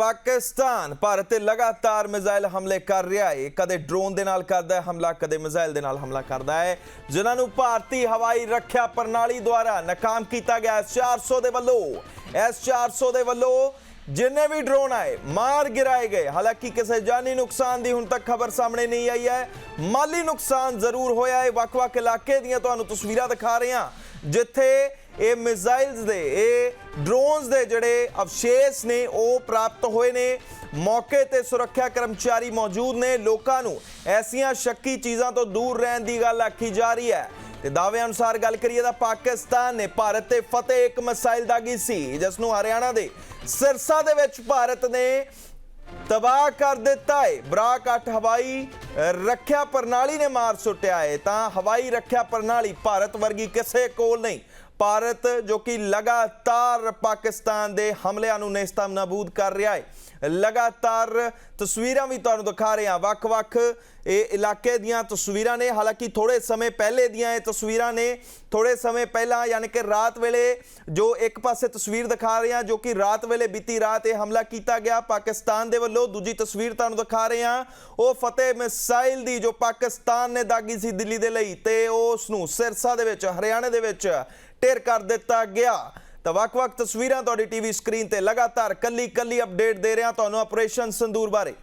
ਪਾਕਿਸਤਾਨ ਭਾਰਤ ਤੇ ਲਗਾਤਾਰ ਮਿਜ਼ਾਈਲ ਹਮਲੇ ਕਰ ਰਿਹਾ ਹੈ। ਕਦੇ ਡਰੋਨ ਦੇ ਨਾਲ ਕਰਦਾ ਹੈ, ਹਮਲਾ ਕਦੇ ਮਿਜ਼ਾਈਲ ਦੇ ਨਾਲ ਹਮਲਾ ਕਰਦਾ ਹੈ। ਜਿਨ੍ਹਾਂ ਨੂੰ ਭਾਰਤੀ ਹਵਾਈ ਰੱਖਿਆ ਪ੍ਰਣਾਲੀ ਦੁਆਰਾ ਨਾਕਾਮ ਕੀਤਾ ਗਿਆ ਹੈ। 400 ਦੇ ਵੱਲੋਂ ਐਸ 400 ਦੇ ਵੱਲੋਂ ਜਿੰਨੇ ਵੀ ਡਰੋਨ ਆਏ, ਮਾਰ ਗਿਰਾਏ ਗਏ। ਹਾਲਾਂਕਿ ਕਿਸੇ ਜਾਨੀ ਨੁਕਸਾਨ ਦੀ ਹੁਣ ਤੱਕ ਖਬਰ ਸਾਹਮਣੇ ਨਹੀਂ ਆਈ ਹੈ। ਮਾਲੀ ਨੁਕਸਾਨ ਜ਼ਰੂਰ ਹੋਇਆ ਹੈ। ਵੱਖ-ਵੱਖ ਇਲਾਕੇ ਦੀਆਂ ਤੁਹਾਨੂੰ ਤਸਵੀਰਾਂ ਦਿਖਾ ਰਹੇ ਹਾਂ, ਜਿੱਥੇ ਇਹ ਮਿਜ਼ਾਈਲਸ ਦੇ, ਇਹ ਡਰੋਨਸ ਦੇ ਜਿਹੜੇ ਅਵਸ਼ੇਸ਼ ਨੇ, ਉਹ ਪ੍ਰਾਪਤ ਹੋਏ ਨੇ। ਮੌਕੇ ਤੇ ਸੁਰੱਖਿਆ ਕਰਮਚਾਰੀ ਮੌਜੂਦ ਨੇ। ਲੋਕਾਂ ਨੂੰ ਐਸੀਆਂ ਸ਼ੱਕੀ ਚੀਜ਼ਾਂ ਤੋਂ ਦੂਰ ਰਹਿਣ ਦੀ ਗੱਲ ਆਖੀ ਜਾ ਰਹੀ ਹੈ। ਤੇ ਦਾਅਵੇ ਅਨੁਸਾਰ ਗੱਲ ਕਰੀਏ ਤਾਂ ਪਾਕਿਸਤਾਨ ਨੇ ਭਾਰਤ ਤੇ ਫਤਿਹ ਇੱਕ ਮਿਸਾਈਲ ਦਾਗੀ ਸੀ, ਜਿਸ ਨੂੰ ਹਰਿਆਣਾ ਦੇ ਸਿਰਸਾ ਦੇ ਵਿੱਚ ਭਾਰਤ ਨੇ ਤਬਾਹ ਕਰ ਦਿੱਤਾ ਹੈ ਬਰਾਕ 8 ਹਵਾਈ ਰੱਖਿਆ ਪ੍ਰਣਾਲੀ ਨੇ ਮਾਰ ਸੁੱਟਿਆ ਹੈ ਤਾਂ ਹਵਾਈ ਰੱਖਿਆ ਪ੍ਰਣਾਲੀ ਭਾਰਤ ਵਰਗੀ ਕਿਸੇ ਕੋਲ ਨਹੀਂ। ਭਾਰਤ, ਜੋ ਕਿ ਲਗਾਤਾਰ ਪਾਕਿਸਤਾਨ ਦੇ ਹਮਲਿਆਂ ਨੂੰ ਨੇਸਤਾਮ ਨਾਬੂਦ ਕਰ ਰਿਹਾ ਹੈ। ਲਗਾਤਾਰ ਤਸਵੀਰਾਂ ਵੀ ਤੁਹਾਨੂੰ ਦਿਖਾ ਰਹੇ ਹਾਂ। ਵੱਖ-ਵੱਖ ਇਹ ਇਲਾਕੇ ਦੀਆਂ ਤਸਵੀਰਾਂ ਨੇ। ਹਾਲਾਂਕਿ ਥੋੜੇ ਸਮੇਂ ਪਹਿਲੇ ਦੀਆਂ ਇਹ ਤਸਵੀਰਾਂ ਨੇ। ਥੋੜੇ ਸਮੇਂ ਪਹਿਲਾਂ ਯਾਨੀ ਕਿ ਰਾਤ ਵੇਲੇ ਜੋ ਇੱਕ ਪਾਸੇ ਤਸਵੀਰ ਦਿਖਾ ਰਹੇ ਹਾਂ, ਜੋ ਕਿ ਰਾਤ ਵੇਲੇ ਬੀਤੀ ਰਾਤ ਇਹ ਹਮਲਾ ਕੀਤਾ ਗਿਆ। ਪਾਕਿਸਤਾਨ ਦੇ ਵੱਲੋਂ ਦੂਜੀ ਤਸਵੀਰ ਤੁਹਾਨੂੰ ਦਿਖਾ ਰਹੇ ਹਾਂ। ਉਹ ਫਤਿਹ ਮਿਸਾਈਲ ਦੀ ਜੋ ਪਾਕਿਸਤਾਨ ਨੇ ਦਾਗੀ ਸੀ ਦਿੱਲੀ ਦੇ ਲਈ ਤੇ ਉਸ ਨੂੰ ਸਿਰਸਾ ਦੇ ਵਿੱਚ, ਹਰਿਆਣੇ ਦੇ ਵਿੱਚ ਢੇਰ ਕਰ ਦਿੱਤਾ ਗਿਆ। ਤਾਂ ਵੱਖ-ਵੱਖ ਤਸਵੀਰਾਂ ਤੁਹਾਡੀ ਟੀਵੀ ਸਕਰੀਨ ਤੇ ਲਗਾਤਾਰ ਕੱਲੀ-ਕੱਲੀ ਅਪਡੇਟ ਦੇ ਰਿਹਾ। ਤੁਹਾਨੂੰ ਆਪਰੇਸ਼ਨ ਸੰਦੂਰ ਬਾਰੇ